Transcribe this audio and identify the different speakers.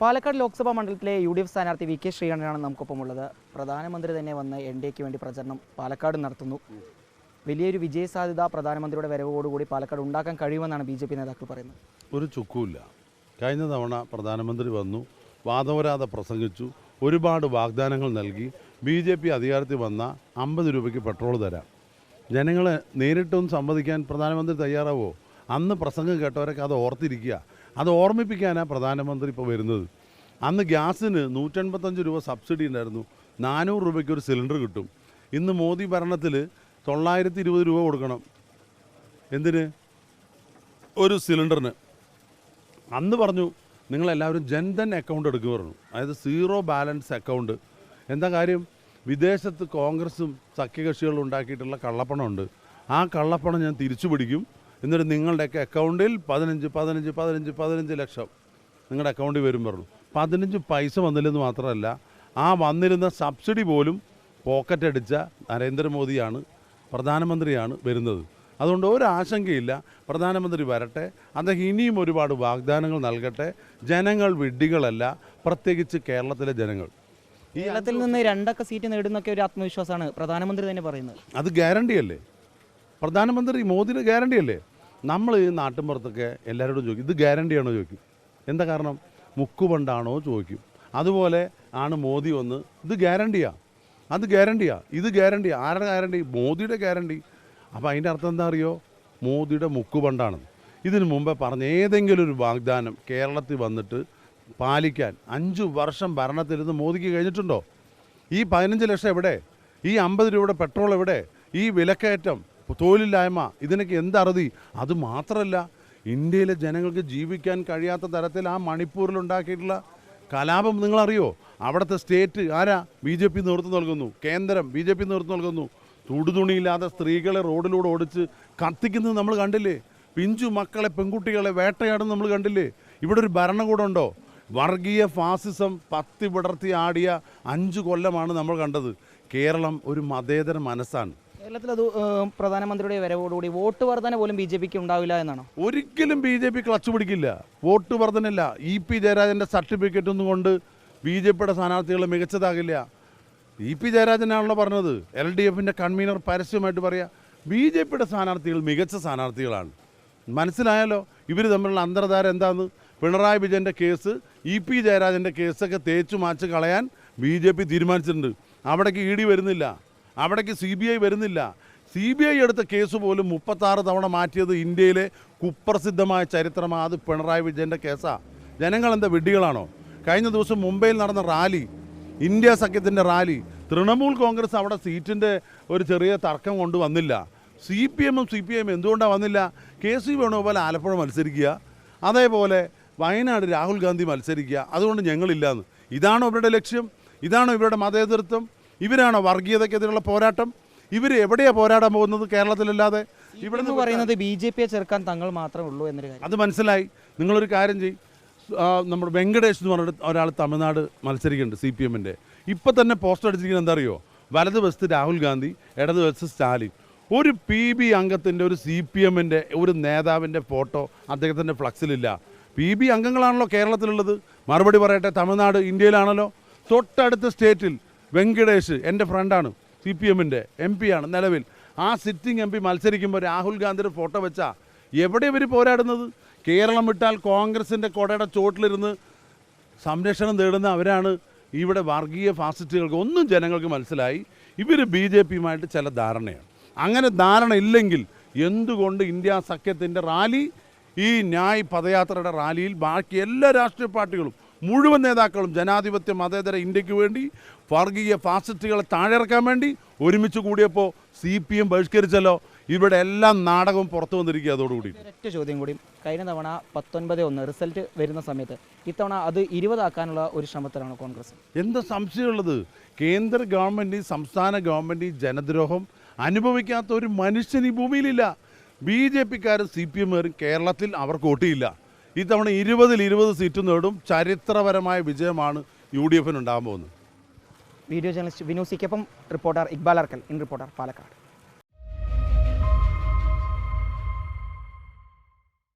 Speaker 1: പാലക്കാട് ലോക്സഭാ മണ്ഡലത്തിലെ U D F സ്ഥാനാർത്ഥി V K ശ്രീകണ്ഠനാണ് നമുക്കൊപ്പമുള്ളത്. പ്രധാനമന്ത്രി തന്നെ വന്ന് എൻ ഡി എക്ക് വേണ്ടി പ്രചരണം പാലക്കാട് നടത്തുന്നു. വലിയൊരു വിജയ സാധ്യത പ്രധാനമന്ത്രിയുടെ വരവോടുകൂടി പാലക്കാട് ഉണ്ടാക്കാൻ കഴിയുമെന്നാണ് ബി ജെ പി നേതാക്കൾ പറയുന്നത്.
Speaker 2: ഒരു ചുക്കുമില്ല. കഴിഞ്ഞ തവണ പ്രധാനമന്ത്രി വന്നു വാദവരാതെ പ്രസംഗിച്ചു ഒരുപാട് വാഗ്ദാനങ്ങൾ നൽകി. ബി ജെ പി അധികാരത്തിൽ വന്ന അമ്പത് രൂപയ്ക്ക് പെട്രോൾ തരാം. ജനങ്ങളെ നേരിട്ടൊന്നും സംവദിക്കാൻ പ്രധാനമന്ത്രി തയ്യാറാവോ? അന്ന് പ്രസംഗം കേട്ടവരൊക്കെ അത് ഓർത്തിരിക്കുക. അത് ഓർമ്മിപ്പിക്കാനാണ് പ്രധാനമന്ത്രി ഇപ്പോൾ വരുന്നത്. അന്ന് ഗ്യാസിന് നൂറ്റൻപത്തഞ്ച് രൂപ സബ്സിഡി ഉണ്ടായിരുന്നു. നാനൂറ് രൂപയ്ക്ക് ഒരു സിലിണ്ടർ കിട്ടും. ഇന്ന് മോദി ഭരണത്തിൽ തൊള്ളായിരത്തി ഇരുപത് രൂപ കൊടുക്കണം. എന്തിന്? ഒരു സിലിണ്ടറിന്. അന്ന് പറഞ്ഞു നിങ്ങളെല്ലാവരും ജൻധൻ അക്കൗണ്ട് എടുക്കുക പറഞ്ഞു. അതായത് സീറോ ബാലൻസ് അക്കൗണ്ട് എന്താ കാര്യം? വിദേശത്ത് കോൺഗ്രസും സഖ്യകക്ഷികളും ഉണ്ടാക്കിയിട്ടുള്ള കള്ളപ്പണമുണ്ട്. ആ കള്ളപ്പണം ഞാൻ തിരിച്ചു പിടിക്കും എന്നിട്ട് നിങ്ങളുടെയൊക്കെ അക്കൗണ്ടിൽ പതിനഞ്ച് പതിനഞ്ച് പതിനഞ്ച് പതിനഞ്ച് ലക്ഷം നിങ്ങളുടെ അക്കൗണ്ടിൽ വരും പറഞ്ഞു. പതിനഞ്ച് പൈസ വന്നില്ലെന്ന് മാത്രമല്ല ആ വന്നിരുന്ന സബ്സിഡി പോലും പോക്കറ്റ് അടിച്ച നരേന്ദ്രമോദിയാണ് പ്രധാനമന്ത്രിയാണ് വരുന്നത്. അതുകൊണ്ട് ഒരു ആശങ്കയില്ല പ്രധാനമന്ത്രി വരട്ടെ അദ്ദേഹം ഇനിയും ഒരുപാട് വാഗ്ദാനങ്ങൾ നൽകട്ടെ. ജനങ്ങൾ വിഡ്ഢികളല്ല പ്രത്യേകിച്ച് കേരളത്തിലെ ജനങ്ങൾ.
Speaker 1: കേരളത്തിൽ നിന്ന് രണ്ടൊക്കെ സീറ്റ് നേടുന്നൊക്കെ ഒരു ആത്മവിശ്വാസമാണ് പ്രധാനമന്ത്രി തന്നെ പറയുന്നത്.
Speaker 2: അത് ഗ്യാരണ്ടി അല്ലേ? പ്രധാനമന്ത്രി മോദിയുടെ ഗ്യാരണ്ടി അല്ലേ? നമ്മൾ ഈ നാട്ടിൻപുറത്തൊക്കെ എല്ലാവരോടും ചോദിക്കും ഇത് ഗ്യാരണ്ടിയാണോ ചോദിക്കും. എന്താ കാരണം? മുക്കുപണ്ടാണോ? ചോദിക്കും. അതുപോലെ ആണ് മോദി വന്ന് ഇത് ഗ്യാരണ്ടിയാ അത് ഗ്യാരണ്ടിയാ ഇത് ഗ്യാരണ്ടി ആരുടെ ഗ്യാരണ്ടി മോദിയുടെ ഗ്യാരണ്ടി അപ്പോൾ അതിന്റെ അർത്ഥം എന്താ അറിയോ? മോദിയുടെ മുക്കുപണ്ടാണ് ഇതിനു മുമ്പേ പറഞ്ഞ ഏതെങ്കിലും ഒരു വാഗ്ദാനം കേരളത്തിൽ വന്നിട്ട് പാലിക്കാൻ അഞ്ചു വർഷം ഭരണത്തിലിരുന്ന് മോദിക്ക് കഴിഞ്ഞിട്ടുണ്ടോ? ഈ പതിനഞ്ച് ലക്ഷം എവിടെ? ഈ അമ്പത് രൂപയുടെ പെട്രോൾ എവിടെ? ഈ വിലക്കയറ്റം തൊഴിലില്ലായ്മ ഇതിനൊക്കെ എന്തറുതി അത് മാത്രമല്ല ഇന്ത്യയിലെ ജനങ്ങൾക്ക് ജീവിക്കാൻ കഴിയാത്ത തരത്തിൽ ആ മണിപ്പൂരിൽ ഉണ്ടാക്കിയിട്ടുള്ള കലാപം നിങ്ങളറിയോ? അവിടുത്തെ സ്റ്റേറ്റ് ആരാ? ബി ജെ പി നേതൃത്വം നൽകുന്നു. കേന്ദ്രം ബി ജെ പി നേതൃത്വം നൽകുന്നു. തുടുതുണിയില്ലാതെ സ്ത്രീകളെ റോഡിലൂടെ ഓടിച്ച് കത്തിക്കുന്നത് നമ്മൾ കണ്ടില്ലേ? പിഞ്ചു മക്കളെ പെൺകുട്ടികളെ വേട്ടയാടുന്നത് നമ്മൾ കണ്ടില്ലേ? ഇവിടെ ഒരു ഭരണകൂടമുണ്ടോ വർഗീയ ഫാസിസം പത്തി വിടർത്തി ആടിയ അഞ്ചു കൊല്ലമാണ് നമ്മൾ കണ്ടത്. കേരളം ഒരു മതേതര മനസ്സാണ്.
Speaker 1: കേരളത്തിൽ അത് പ്രധാനമന്ത്രിയുടെ വരവോടുകൂടി വോട്ട് വർധന പോലും ബി ജെ പിക്ക് ഉണ്ടാവില്ല എന്നാണോ?
Speaker 2: ഒരിക്കലും ബി ജെ പി ക്ലച്ച് പിടിക്കില്ല. വോട്ട് വർധനല്ല ഇ പി ജയരാജന്റെ സർട്ടിഫിക്കറ്റ് ഒന്നും കൊണ്ട് ബി ജെ പിയുടെ സ്ഥാനാർത്ഥികൾ മികച്ചതാകില്ല. ഇ പി ജയരാജനാണല്ലോ പറഞ്ഞത്. എൽ ഡി എഫിന്റെ കൺവീനർ പരസ്യമായിട്ട് പറയാ ബി ജെ പിയുടെ സ്ഥാനാർത്ഥികൾ മികച്ച സ്ഥാനാർത്ഥികളാണ്. മനസ്സിലായല്ലോ? ഇവർ തമ്മിലുള്ള അന്തർധാര എന്താന്ന്? പിണറായി വിജയന്റെ കേസ് ഇ പി ജയരാജന്റെ കേസൊക്കെ തേച്ചു മാച്ച് കളയാൻ ബി ജെ പി തീരുമാനിച്ചിട്ടുണ്ട്. അവിടേക്ക് ഇ ഡി വരുന്നില്ല. അവിടേക്ക് സി ബി ഐ വരുന്നില്ല. സി ബി ഐ എടുത്ത കേസ് പോലും മുപ്പത്താറ് തവണ മാറ്റിയത് ഇന്ത്യയിലെ കുപ്രസിദ്ധമായ ചരിത്രമാണ് അത് പിണറായി വിജയന്റെ കേസാണ് ജനങ്ങൾ എന്താ വിഡ്ഢികളാണോ? കഴിഞ്ഞ ദിവസം മുംബൈയിൽ നടന്ന റാലി ഇന്ത്യ സഖ്യത്തിന്റെ റാലി തൃണമൂൽ കോൺഗ്രസ് അവിടെ സീറ്റിന്റെ ഒരു ചെറിയ തർക്കം കൊണ്ട് വന്നില്ല. സി പി എമ്മും സി പി എമ്മും എന്തുകൊണ്ടാണ് വന്നില്ല? കെ സി വേണുഗോപാൽ ആലപ്പുഴ മത്സരിക്കുക അതേപോലെ വയനാട് രാഹുൽ ഗാന്ധി മത്സരിക്കുക. അതുകൊണ്ട് ഞങ്ങളില്ലാന്ന്. ഇതാണോ ഇവരുടെ ലക്ഷ്യം? ഇതാണോ ഇവരുടെ മതേതൃത്വം? ഇവരാണോ വർഗീയതയ്ക്കെതിരെയുള്ള പോരാട്ടം? ഇവർ എവിടെയാണ് പോരാടാൻ പോകുന്നത് കേരളത്തിലല്ലാതെ?
Speaker 1: ഇവിടെ നിന്ന് പറയുന്നത് ബി ജെ പിയെ ചെറുക്കാൻ തങ്ങൾ മാത്രമേ ഉള്ളൂ എന്നൊരു കാര്യം.
Speaker 2: അത് മനസ്സിലായി. നിങ്ങളൊരു കാര്യം ചെയ്യും. നമ്മുടെ വെങ്കടേഷ് എന്ന് പറഞ്ഞിട്ട് ഒരാൾ തമിഴ്നാട് മത്സരിക്കുന്നുണ്ട് സി പി എമ്മിന്റെ. ഇപ്പം തന്നെ പോസ്റ്റർ അടിച്ചിരിക്കുന്നത് എന്താ അറിയോ? വലത് വശത്ത് രാഹുൽ ഗാന്ധി ഇടത് വശത്ത് സ്റ്റാലിൻ. ഒരു പി ബി അംഗത്തിന്റെ ഒരു സി പി എമ്മിന്റെ ഒരു നേതാവിന്റെ ഫോട്ടോ അദ്ദേഹത്തിന്റെ ഫ്ലക്സിലില്ല. പി ബി അംഗങ്ങളാണല്ലോ കേരളത്തിലുള്ളത്. മറുപടി പറയട്ടെ തമിഴ്നാട് ഇന്ത്യയിലാണല്ലോ. തൊട്ടടുത്ത സ്റ്റേറ്റിൽ വെങ്കടേഷ് എന്റെ ഫ്രണ്ടാണ് സി പി എമ്മിന്റെ എം പി ആണ് നിലവിൽ. ആ സിറ്റിംഗ് എം പി മത്സരിക്കുമ്പോൾ രാഹുൽ ഗാന്ധിയുടെ ഫോട്ടോ വെച്ചാൽ എവിടെ ഇവർ പോരാടുന്നത്? കേരളം വിട്ടാൽ കോൺഗ്രസിന്റെ കൊടയുടെ ചോട്ടിലിരുന്ന് സംരക്ഷണം തേടുന്ന അവരാണ് ഇവിടെ വർഗീയ ഫാസിസ്റ്റുകൾക്ക് ഒന്നും ജനങ്ങൾക്ക് മനസ്സിലായി. ഇവർ ബി ജെ പിയുമായിട്ട് ചില ധാരണയാണ്. അങ്ങനെ ധാരണ ഇല്ലെങ്കിൽ എന്തുകൊണ്ട് ഇന്ത്യ സഖ്യത്തിന്റെ റാലി ഈ ന്യായ് പദയാത്രയുടെ റാലിയിൽ ബാക്കി എല്ലാ രാഷ്ട്രീയ പാർട്ടികളും മുഴുവൻ നേതാക്കളും ജനാധിപത്യ മതേതര ഇന്ത്യയ്ക്ക് വേണ്ടി വർഗീയ ഫാസിസ്റ്റുകളെ താഴെയിറക്കാൻ വേണ്ടി ഒരുമിച്ച് കൂടിയപ്പോൾ സി പി എം ബഹിഷ്കരിച്ചല്ലോ. ഇവിടെ എല്ലാം നാടകവും പുറത്തു വന്നിരിക്കുക അതോടുകൂടി.
Speaker 1: ഒറ്റ ചോദ്യം കൂടി. കഴിഞ്ഞ തവണ പത്തൊൻപത് ഒന്ന് റിസൾട്ട് വരുന്ന സമയത്ത് ഇത്തവണ അത് ഇരുപതാക്കാനുള്ള ഒരു ശ്രമത്തിലാണ് കോൺഗ്രസ്?
Speaker 2: എന്താ സംശയമുള്ളത്? കേന്ദ്ര ഗവൺമെന്റ് സംസ്ഥാന ഗവൺമെന്റ് ജനദ്രോഹം അനുഭവിക്കാത്ത ഒരു മനുഷ്യൻ ഈ ഭൂമിയിലില്ല. ബി ജെ പിക്കാരും സി പി എമ്മുകാരും കേരളത്തിൽ അവർക്ക് വോട്ടിയില്ല ഇത്തവണ ഇരുപതിൽ ഇരുപത് സീറ്റ് നേടും ചരിത്രപരമായ വിജയമാണ് യു ഡി എഫിന് ഉണ്ടാകാൻ പോകുന്നത്.
Speaker 1: Video journalist Vinu സിക്കപ്പം reporter Iqbal Arkal in reporter Palakkad.